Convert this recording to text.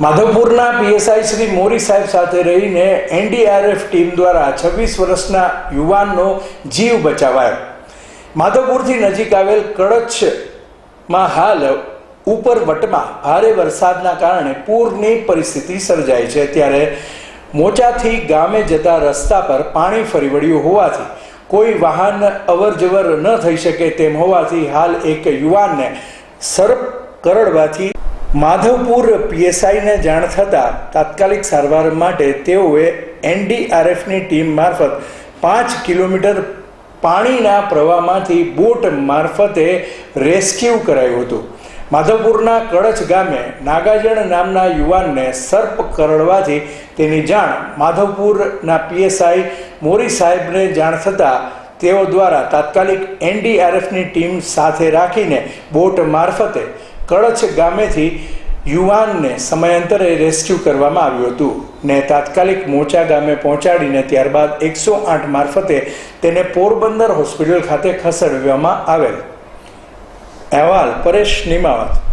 માધવપુરના PSI Shri મોરી સાહેબ સાથે રહીને એનડીઆરએફ ટીમ દ્વારા છવ્વીસ વર્ષના યુવાનનો જીવ બચાવાયો. માધવપુરથી નજીક આવેલ કડછમાં હાલ ઉપરવટમાં ભારે વરસાદના કારણે પૂરની પરિસ્થિતિ સર્જાઈ છે. ત્યારે મોચાથી ગામે જતા રસ્તા પર પાણી ફરી વળ્યું હોવાથી કોઈ વાહન અવરજવર ન થઈ શકે તેમ હોવાથી હાલ એક યુવાનને સર્પ કરડવાથી માધવપુર પીએસઆઈને જાણ થતાં તાત્કાલિક સારવાર માટે તેઓએ એનડીઆરએફની ટીમ મારફત પાંચ કિલોમીટર પાણીના પ્રવાહમાંથી બોટ મારફતે રેસ્ક્યુ કરાયું હતું. માધવપુરના કડચ ગામે નાગાજણ નામના યુવાનને સર્પ કરડવાથી તેની જાણ માધવપુરના પીએસઆઈ મોરી સાહેબને જાણ થતાં તેઓ દ્વારા તાત્કાલિક એનડીઆરએફની ટીમ સાથે રાખીને બોટ મારફતે કળછ ગામેથી યુવાનને સમયાંતરે રેસ્ક્યુ કરવામાં આવ્યું હતું ને તાત્કાલિક મોચા ગામે પહોંચાડીને ત્યારબાદ એકસો આઠ મારફતે તેને પોરબંદર હોસ્પિટલ ખાતે ખસેડવામાં આવેલ. અહેવાલ પરેશ નિમાવત.